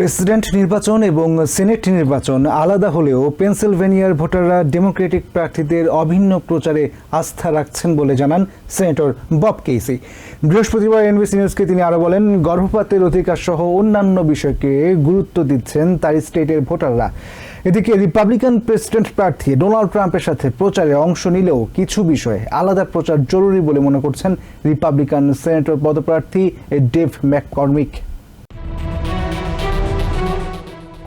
President নির্বাচন এবং senate নির্বাচন আলাদা হলেও পেনসিলভেনিয়ার ভোটাররা ডেমোক্রেটিক প্রার্থীদের অভিন্ন প্রচারে আস্থা রাখছেন বলে জানান সেনেটর বব কেইসি। বৃহস্পতিবার এনবিসি নিউজকে তিনি আরও বলেন, গর্ভপাতের অধিকার সহ অন্যান্য বিষয়কে গুরুত্ব দিচ্ছেন তার স্টেটের ভোটাররা। এদিকে রিপাবলিকান প্রেসিডেন্ট প্রার্থী ডোনাল্ড ট্রাম্পের সাথে প্রচারে অংশ নিলেও কিছু বিষয়ে আলাদা প্রচার জরুরি বলে মনে করছেন রিপাবলিকান সেনেটর পদপ্রার্থী ডেভ ম্যাককর্মিক।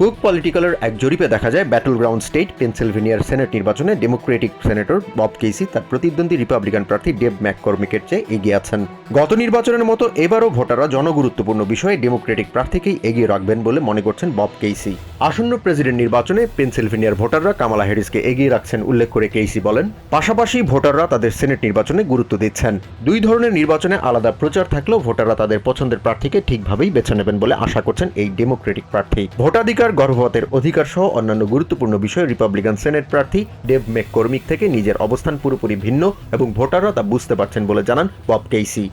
কুক পলিটিক্যালের এক জরিপে দেখা যায় ব্যাটল গ্রাউন্ড স্টেট পেনসিলভেনিয়ার সেনেট নির্বাচনে ডেমোক্রেটিক সেনেটর বব কেসি তার প্রতিদ্বন্দ্বী রিপাবলিকান প্রার্থী ডেভ ম্যাককর্মিকের চেয়ে এগিয়ে আছেন। গত নির্বাচনের মতো এবারও ভোটাররা জনগুরুত্বপূর্ণ বিষয়ে ডেমোক্রেটিক প্রার্থীকেই এগিয়ে রাখবেন বলে মনে করছেন বব কেইসি আসন্ন প্রেসিডেন্ট নির্বাচনে পেনসিলভেনিয়ার ভোটাররা কামালা হ্যারিসকে এগিয়ে রাখছেন উল্লেখ করে কেইসি বলেন, পাশাপাশি ভোটাররা তাদের সেনেট নির্বাচনে গুরুত্ব দিচ্ছেন। দুই ধরনের নির্বাচনে আলাদা প্রচার থাকলেও ভোটাররা তাদের পছন্দের প্রার্থীকে ঠিকভাবেই বেছে নেবেন বলে আশা করছেন এই ডেমোক্রেটিক প্রার্থী। ভোটাধিকার গর্ভপাতের অধিকার সহ অন্যান্য গুরুত্বপূর্ণ বিষয়ে রিপাবলিকান সেনেট প্রার্থী ডেভ মেক কর্মিক থেকে নিজের অবস্থান পুরোপুরি ভিন্ন এবং ভোটাররা তা বুঝতে পারছেন বলে জানান বব কেইসি।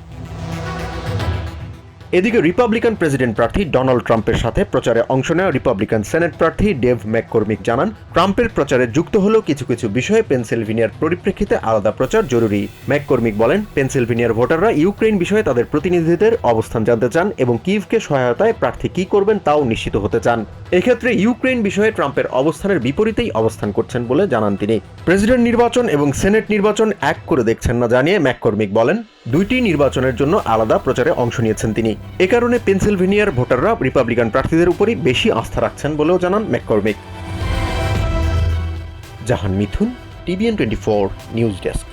এদিকে রিপাবলিকান প্রেসিডেন্ট প্রার্থী ডোনাল্ড ট্রাম্পের সাথে প্রচারে অংশ নেওয়া রিপাবলিকান সেনেট প্রার্থী ডেভ ম্যাককর্মিক জানান, ট্রাম্পের প্রচারে যুক্ত হলেও কিছু কিছু বিষয়ে পেনসিলভেনিয়ার পরিপ্রেক্ষিতে আলাদা প্রচার জরুরি। ম্যাককর্মিক বলেন, পেনসিলভেনিয়ার ভোটাররা ইউক্রেন বিষয়ে তাদের প্রতিনিধিদের অবস্থান জানতে চান এবং কিভকে সহায়তায় প্রার্থী কি করবেন তাও নিশ্চিত হতে চান। এক্ষেত্রে ইউক্রেন বিষয়ে ট্রাম্পের অবস্থানের বিপরীতেই অবস্থান করছেন বলে জানান তিনি। প্রেসিডেন্ট নির্বাচন এবং সেনেট নির্বাচন এক করে দেখছেন না জানিয়ে ম্যাককর্মিক বলেন দুইটি নির্বাচনের জন্য আলাদা প্রচারে অংশ নিয়েছেন তিনি। এ কারণে পেনসিলভেনিয়ার ভোটাররা রিপাবলিকান প্রার্থীদের উপরই বেশি আস্থা রাখছেন বলেও জানান McCormick. Jahan Mithun, TVN twenty four, news desk.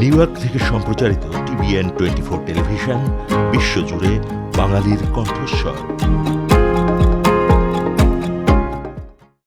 New York থেকে সম্প্রচারিত টিভিএন টোয়েন্টি ফোর টেলিভিশন, বিশ্বজুড়ে বাঙালির কণ্ঠস্বর।